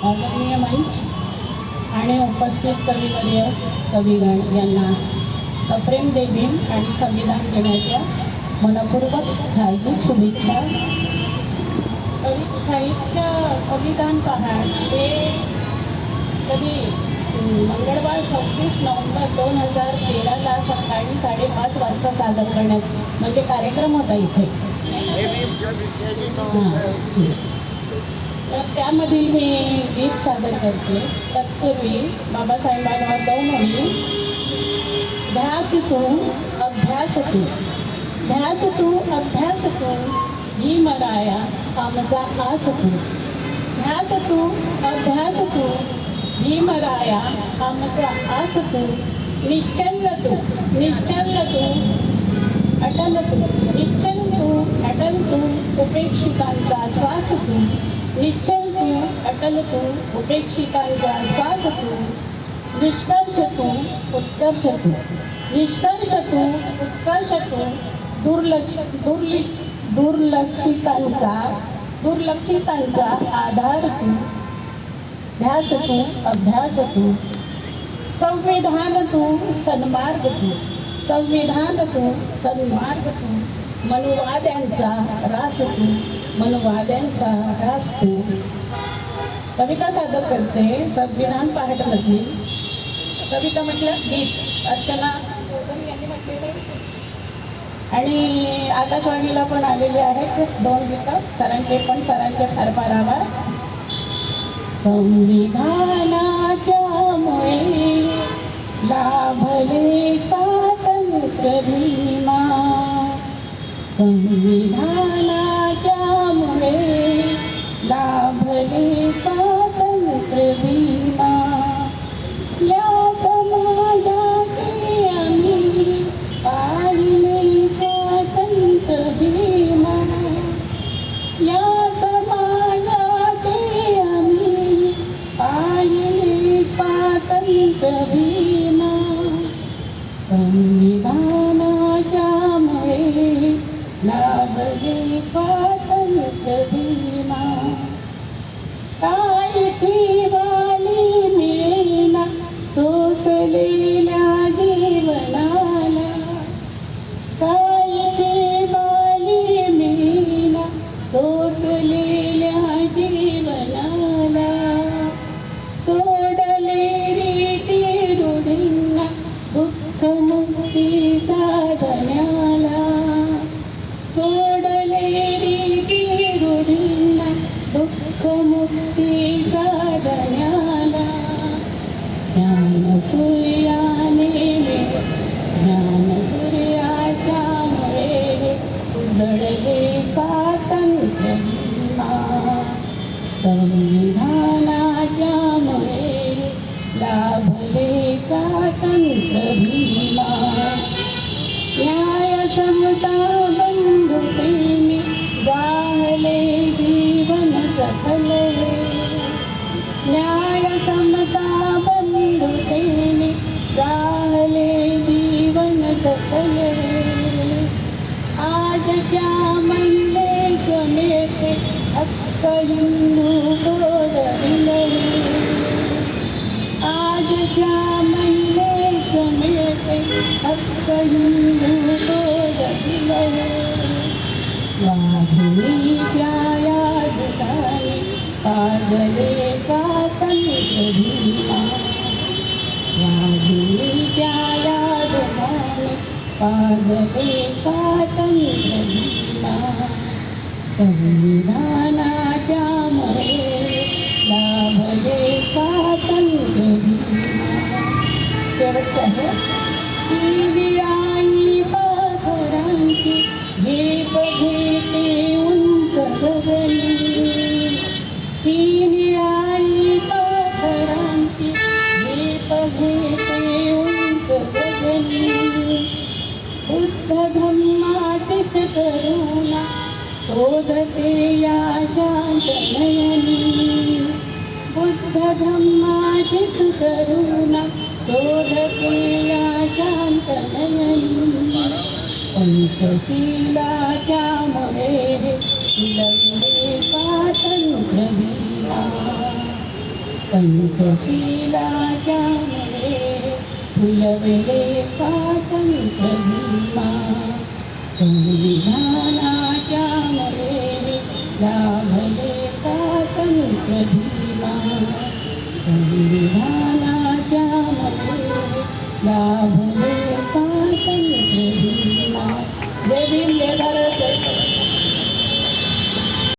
आदरणीय मंच आणि उपस्थित कविवर्य कविगण यांना सप्रेम देवी आणि संविधान दिनाच्या मनपूर्वक हार्दिक शुभेच्छा कवी साहित्य संविधान पहाड हे कधी मंगळवार सव्वीस नोव्हेंबर दोन हजार तेराला सकाळी साडेपाच वाजता सादर करण्यात म्हणजे कार्यक्रम होता इथे हां. तर त्यामधील मी गीत सादर करते. तत्पूर्वी बाबासाहेबांना दोन म्हणी ध्यास तू अभ्यास तू ध्यास तू अभ्यास तू भीमराया आमचा आस तू ध्यास तू अभ्यास तू भीमराया आमचा आस तू निश्चल तू निश्चल तू अटल तू निश्चल तू अटल तू उपेक्षितांचा श्वास तू निश्चल तू अटल तू उपेक्षितांचा श्वास तू निष्कर्ष तू उत्कर्ष तू निष्कर्ष तू उत्कर्ष तू दुर्लक्ष दुर्लि दुर्लक्षितांचा दुर्लक्षितांचा आधार तू ध्यास तू अभ्यास तू संविधान तू सन्मार्ग तू संविधान तू सन्मार्ग तू मनुवाद्यांचा रास तू मनुवाद्यांचा रास तू कविता सादर करते संविधान पहाटमधली. कविता म्हटलं गीत अर्चना यांनी म्हटलेलं. आणि आकाशवाणीला पण आलेले आहेत दोन गीतं सरांचे पण सरांचे फार फार आभार. संविधानाच्या मुळे लाभले स्वातंत्र्य Don't rely मुळे ज्ञान सूर्याने ज्ञान सूर्याच्या मुळे उजळले स्वातंत्र्य. संविधान ஆடையாமல்லேகமேகே அக்கையுண்டு போடவில்லை ஆடையாமல்லேகமேகே அக்கையுண்டு போடவில்லை வாகினி ஜாயாஜுதானி பாதலே காத்தன் தெரியும் दुधाने पाजले स्वातंत्र्य भीमा संविधानाच्या शेवटचं आहे ती विळाई पाखरांची झेप घेते रोदते या शान्तनयनी। बुद्धगम्माचतु रोदते या शान्तनयनी। पङ्खशीला कामवे पु प्रिया पञ्चशीला मे कुलव ले पा संविधानाच्या मुळे